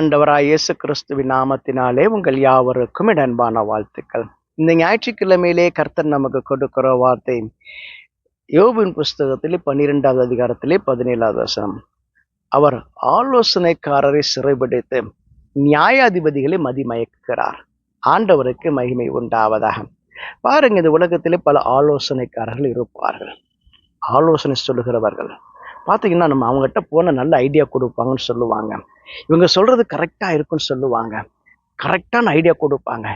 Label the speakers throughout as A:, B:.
A: ஆண்டவராய் இயேசு கிறிஸ்துவின் நாமத்தினாலே உங்கள் யாவருக்கும் இடன்பான வாழ்த்துக்கள். இந்த ஞாயிற்றுக்கிழமையிலே கர்த்தர் நமக்கு கொடுக்கிற வார்த்தை யோபின் புஸ்தகத்திலே பன்னிரெண்டாவது அதிகாரத்திலே பதினேழாவது வசனம். அவர் ஆலோசனைக்காரரை சிறைபிடித்து நியாயாதிபதிகளை மதிமயக்குகிறார் ஆண்டவருக்கு மகிமை உண்டாவதாக. பாருங்க இந்த உலகத்திலே பல ஆலோசனைக்காரர்கள் இருப்பார்கள். ஆலோசனை சொல்லுகிறவர்கள். பார்த்தீங்கன்னா நம்ம அவங்ககிட்ட போன நல்ல ஐடியா கொடுப்பாங்கன்னு சொல்லுவாங்க. இவங்க சொல்றது கரெக்டாக இருக்குன்னு சொல்லுவாங்க. கரெக்டான ஐடியா கொடுப்பாங்க.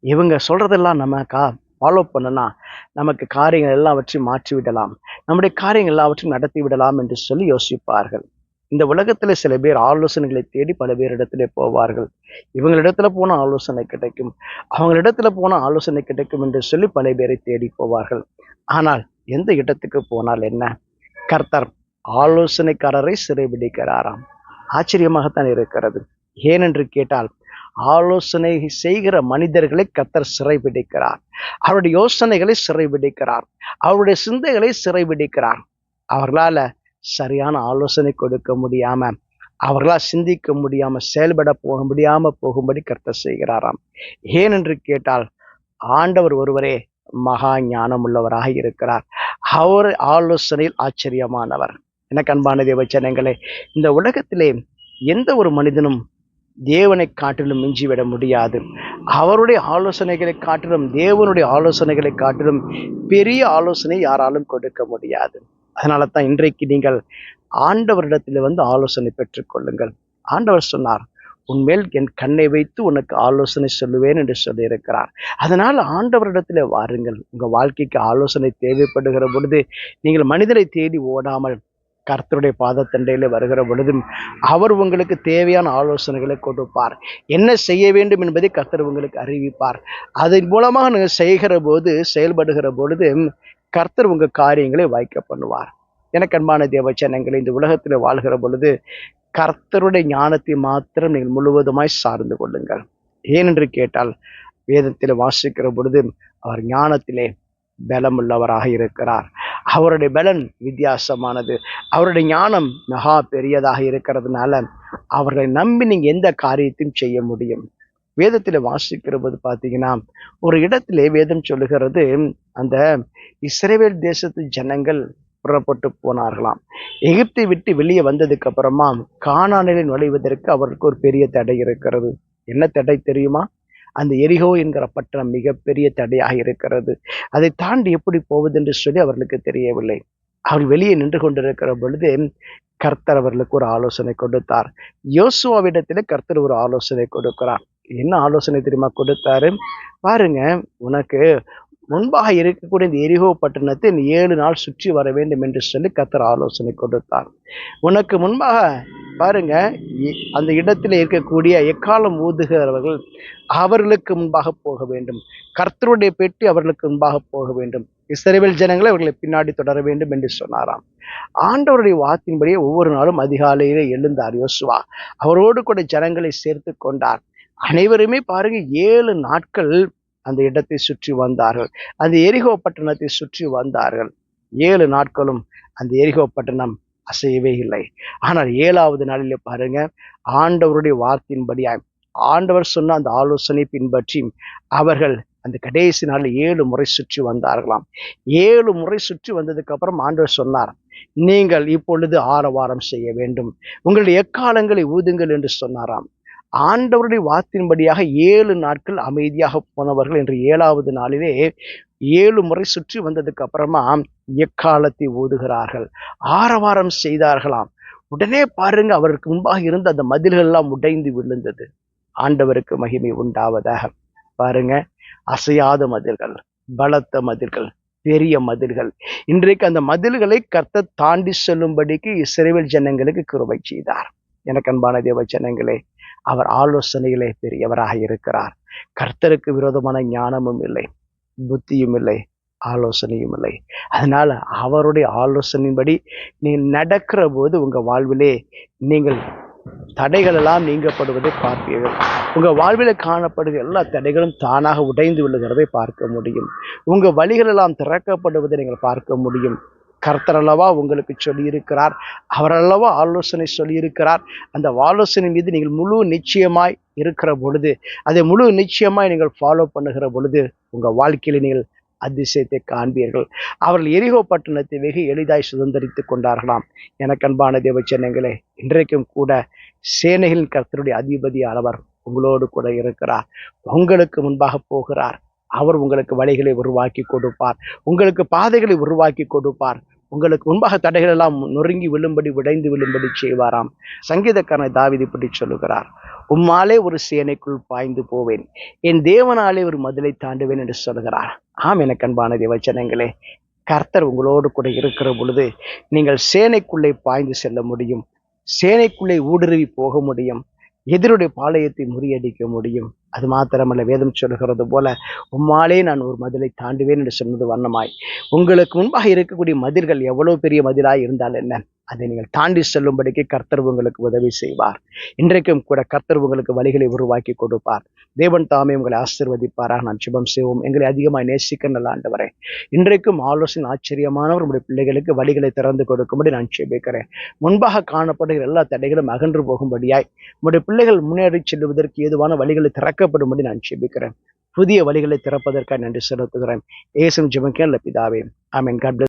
A: இவங்க சொல்றதெல்லாம் நம்ம கா ஃபாலோ பண்ணனா நமக்கு காரியங்கள் எல்லாவற்றையும் மாற்றி விடலாம். நம்முடைய காரியங்கள் எல்லாவற்றையும் நடத்தி விடலாம் என்று சொல்லி யோசிப்பார்கள். இந்த உலகத்துல சில பேர் ஆலோசனைகளை தேடி பல பேர் இடத்துல போவார்கள். இவங்களிடத்துல போன ஆலோசனை கிடைக்கும். அவங்களிடத்துல போன ஆலோசனை கிடைக்கும் என்று சொல்லி பல பேரை தேடி போவார்கள். ஆனால் எந்த இடத்துக்கு போனால் என்ன? கர்த்தர் ஆலோசனைக்காரரை சிறைபிடிக்கிறாராம். ஆச்சரியமாகத்தான் இருக்கிறது. ஏனென்று கேட்டால் ஆலோசனை செய்கிற மனிதர்களை கத்தர் சிறைபிடிக்கிறார். அவருடைய யோசனைகளை சிறைபிடிக்கிறார். அவருடைய சிந்தைகளை சிறைபிடிக்கிறார். அவர்களால சரியான ஆலோசனை கொடுக்க முடியாம அவர்களால் சிந்திக்க முடியாம செயல்பட போக முடியாம போகும்படி கர்த்தர் செய்கிறாராம். ஏனென்று கேட்டால் ஆண்டவர் ஒருவரே மகா ஞானம் உள்ளவராக இருக்கிறார். அவர் ஆலோசனையில் ஆச்சரியமானவர். எனக்கு அன்பான தேவச்சனங்களே இந்த உலகத்திலே எந்த ஒரு மனிதனும் தேவனை காட்டிலும் மிஞ்சிவிட முடியாது. அவருடைய ஆலோசனைகளை காட்டிலும் தேவனுடைய ஆலோசனைகளை காட்டிலும் பெரிய ஆலோசனை யாராலும் கொடுக்க முடியாது. அதனால தான் இன்றைக்கு நீங்கள் ஆண்டவரிடத்தில் வந்து ஆலோசனை பெற்றுக்கொள்ளுங்கள் ஆண்டவர் சொன்னார் உன்மேல் என் கண்ணை வைத்து உனக்கு ஆலோசனை சொல்லுவேன் என்று சொல்லியிருக்கிறார். அதனால் ஆண்டவரிடத்தில் வாருங்கள். உங்கள் வாழ்க்கைக்கு ஆலோசனை தேவைப்படுகிற பொழுது நீங்கள் மனிதனை தேடி ஓடாமல் கர்த்தருடைய பாதத்தண்டையில் வருகிற பொழுதும் அவர் உங்களுக்கு தேவையான ஆலோசனைகளை கொடுப்பார். என்ன செய்ய வேண்டும் என்பதை கர்த்தர் உங்களுக்கு அறிவிப்பார். அதன் மூலமாக நீங்கள் செய்கிற போது செயல்படுகிற பொழுது கர்த்தர் உங்கள் காரியங்களை வாய்க்க பண்ணுவார். எனக்கு அன்பான தேவச்சனங்களை இந்த உலகத்தில் வாழ்கிற பொழுது கர்த்தருடைய ஞானத்தை மாத்திரம் நீங்கள் முழுவதுமாய் சார்ந்து கொள்ளுங்கள். ஏனென்று கேட்டால் வேதத்தில் வாசிக்கிற பொழுது அவர் ஞானத்திலே பலமுள்ளவராக இருக்கிறார். அவருடைய பலன் வித்தியாசமானது. அவருடைய ஞானம் மகா பெரியதாக இருக்கிறதுனால அவர்களை நம்பி நீங்கள் எந்த காரியத்தையும் செய்ய முடியும். வேதத்தில் வாசிக்கிற போது பார்த்தீங்கன்னா ஒரு இடத்திலே வேதம் சொல்லுகிறது அந்த இஸ்ரேவேல் தேசத்து ஜனங்கள் புறப்பட்டு போனார்களாம். எகிப்தை விட்டு வெளியே வந்ததுக்கு அப்புறமா காணானில் நுழைவதற்கு அவருக்கு ஒரு பெரிய தடை இருக்கிறது. என்ன தடை தெரியுமா? அந்த எரிகோ என்கிற பட்டணம் மிகப்பெரிய தடையாக இருக்கிறது. அதை தாண்டி எப்படி போவது என்று சொல்லி அவர்களுக்கு தெரியவில்லை. அவர் வெளியே நின்று கொண்டிருக்கிற பொழுது கர்த்தர் அவர்களுக்கு ஒரு ஆலோசனை கொடுத்தார். யோசுவாவிடத்திலே கர்த்தர் ஒரு ஆலோசனை கொடுக்கிறார். என்ன ஆலோசனை தெரியுமா கொடுத்தாரு? பாருங்க உனக்கு முன்பாக இருக்கக்கூடிய இந்த எரிகோ பட்டணத்தை ஏழு நாள் சுற்றி வர வேண்டும் என்று சொல்லி கத்தர் ஆலோசனை கொடுத்தார். உனக்கு முன்பாக பாருங்க இ- அந்த இடத்துல இருக்கக்கூடிய எக்காலம் ஊதுகிறவர்கள் அவர்களுக்கு முன்பாக போக வேண்டும். கர்த்தருடைய பெட்டி அவர்களுக்கு முன்பாக போக வேண்டும். இஸ்ரவேல் ஜனங்களை அவர்களை பின்னாடி தொடர வேண்டும் என்று சொன்னாராம். ஆண்டவருடைய வாக்கின்படியே ஒவ்வொரு நாளும் அதிகாலையிலே எழுந்தார் யோசுவா. அவரோடு கூட ஜனங்களை சேர்த்து கொண்டார். அனைவருமே பாருங்க ஏழு நாட்கள் அந்த இடத்தை சுற்றி வந்தார்கள். அந்த எரிகோ பட்டணத்தை சுற்றி வந்தார்கள். ஏழு நாட்களும் அந்த எரிகோ பட்டணம் அசையவே இல்லை. ஆனால் ஏழாவது நாளிலே பாருங்க ஆண்டவருடைய வார்த்தையின்படியாய் ஆண்டவர் சொன்ன அந்த ஆலோசனை பின்பற்றி அவர்கள் அந்த கடைசி நாளில் ஏழு முறை சுற்றி வந்தார்களாம். ஏழு முறை சுற்றி வந்ததுக்கு அப்புறம் ஆண்டவர் சொன்னார் நீங்கள் இப்பொழுது ஆரவாரம் செய்ய வேண்டும். உங்களுடைய எக்காலங்களை ஊதுங்கள் என்று சொன்னாராம். ஆண்டவருடைய வார்த்தையின்படியாக ஏழு நாட்கள் அமைதியாக போனவர்கள் என்று ஏழாவது நாளிலே ஏழு முறை சுற்றி வந்ததுக்கு அப்புறமா எக்காலத்தை ஓதுகிறார்கள். ஆரவாரம் செய்தார்களாம். உடனே பாருங்க அவருக்கு முன்பாக இருந்த அந்த மதில்கள் எல்லாம் உடைந்து விழுந்தது. ஆண்டவருக்கு மகிமை உண்டாவதாக. பாருங்க அசையாத மதில்கள் பலத்த மதில்கள் பெரிய மதில்கள். இன்றைக்கு அந்த மதில்களை கர்த்த தாண்டி செல்லும்படிக்கு இஸ்ரேல் ஜனங்களுக்கு கிருபை செய்தார். எனக்கு அன்பான தேவ ஜனங்களே அவர் ஆலோசனைகளே பெரியவராக இருக்கிறார். கர்த்தருக்கு விரோதமான ஞானமும் இல்லை புத்தியும் இல்லை ஆலோசனையும் இல்லை. அதனால அவருடைய ஆலோசனையின்படி நீங்கள் நடக்கிற போது உங்கள் வாழ்விலே நீங்கள் தடைகள் எல்லாம் நீங்கப்படுவதை பார்ப்பீர்கள். உங்கள் வாழ்வில் காணப்படுகிற எல்லா தடைகளும் தானாக உடைந்து விழுகிறதை பார்க்க முடியும். உங்கள் வழிகள் எல்லாம் திறக்கப்படுவதை நீங்கள் பார்க்க முடியும். கர்த்தரல்லவா உங்களுக்கு சொல்லியிருக்கிறார். அவரல்லவா ஆலோசனை சொல்லியிருக்கிறார். அந்த ஆலோசனை மீது நீங்கள் முழு நிச்சயமாய் இருக்கிற பொழுது அதை முழு நிச்சயமாய் நீங்கள் ஃபாலோ பண்ணுகிற பொழுது உங்கள் வாழ்க்கையில் நீங்கள் அதிசயத்தை காண்பீர்கள். அவர்கள் எரிகோ பட்டணத்தை வெகு எளிதாய் சுதந்திரித்து கொண்டார்களாம். எனக்கு அன்பான தேவச்சனங்களே இன்றைக்கும் கூட சேனைகளின் கர்த்தருடைய அதிபதியானவர் உங்களோடு கூட இருக்கிறார். உங்களுக்கு முன்பாக போகிறார். அவர் உங்களுக்கு வழிகளை உருவாக்கி கொடுப்பார். உங்களுக்கு பாதைகளை உருவாக்கி கொடுப்பார். உங்களுக்கு முன்பாக தடைகள் எல்லாம் நொறுங்கி விழும்படி உடைந்து விழும்படி செய்வாராம். சங்கீதக்காரனை தாவிதி இப்படி சொல்லுகிறார். உம்மாலே ஒரு சேனைக்குள் பாய்ந்து போவேன். என் தேவனாலே ஒரு மதிலை தாண்டுவேன் என்று சொல்கிறார் ஆம் எனக்கு அன்பான தேவச்சனங்களே கர்த்தர் உங்களோடு கூட இருக்கிற பொழுது நீங்கள் சேனைக்குள்ளே பாய்ந்து செல்ல முடியும். சேனைக்குள்ளே ஊடுருவி போக முடியும். எதிருடைய பாளையத்தை முறியடிக்க முடியும். அது மாத்திரமல்ல வேதம் சொல்கிறது போல உம்மாலே நான் ஒரு மதிலை தாண்டுவேன் என்று சொன்னது வண்ணமாய். உங்களுக்கு முன்பாக இருக்கக்கூடிய மதில்கள் எவ்வளவு பெரிய மதிலாய் இருந்தால் என்ன? அதை நீங்கள் தாண்டி செல்லும்படிக்கு கர்த்தர் உங்களுக்கு உதவி செய்வார். இன்றைக்கும் கூட கர்த்தர் உங்களுக்கு வழிகளை உருவாக்கி கொடுப்பார். தேவன் தாமே உங்களை ஆசிர்வதிப்பாராக. நான் சுபம் செய்வோம். எங்களை அதிகமாக நேசிக்க நல்ல வரேன் இன்றைக்கும் ஆலோசனை ஆச்சரியமானவர் உங்களுடைய பிள்ளைகளுக்கு வழிகளை திறந்து கொடுக்கும்படி நான் செபிக்கிறேன் முன்பாக காணப்படுகிற எல்லா தடைகளும் அகன்று போகும்படியாய் உங்களுடைய பிள்ளைகள் முன்னேறி செல்வதற்கு ஏதுவான வழிகளை திறக்கப்படும்படி நான் செபிக்கிறேன் புதிய வழிகளை திறப்பதற்காக நன்றி செலுத்துகிறேன். ஏசும் ஜிமக்கேன் பிதாவே. மீன் காட்